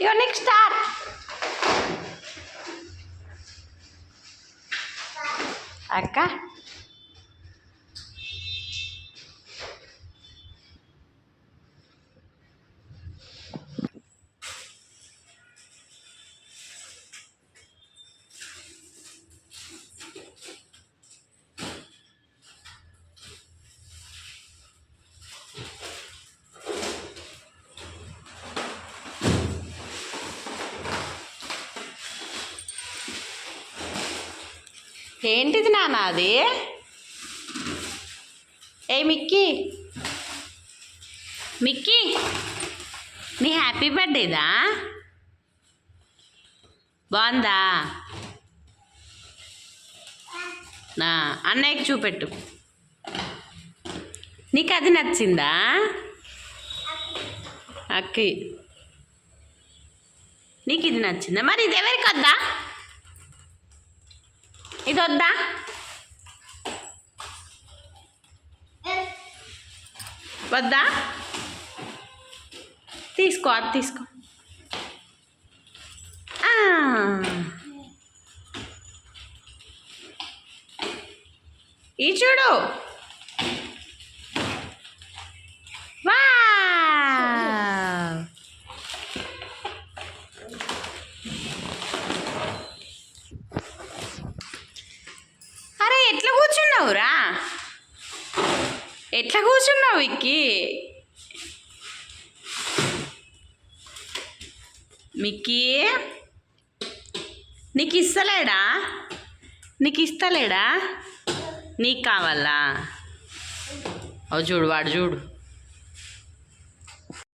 ఇగో నీకు స్టార్ అక్క ఏంటిది నాన్న అది? ఏ మిక్కీ? మిక్కీ? నీ హ్యాపీ బర్త్డేదా? బాగుందా? నా అన్నయ్యకి చూపెట్టు. నీకు అది నచ్చిందా? అక్కి. నీకు ఇది నచ్చిందా? మరి ఇది ఎవరికి వద్దా ఇది వద్దా? వద్దా? తీసుకో అది తీసుకో. ఈ చూడు. కూర్చున్నావురా? ఎట్లా కూర్చున్నావు విక్కీ? మిక్కీ? నీకు ఇస్తలేడా నీకు ఇస్తలేడా నీకు కావాలా? ఓ చూడు వాడు చూడు.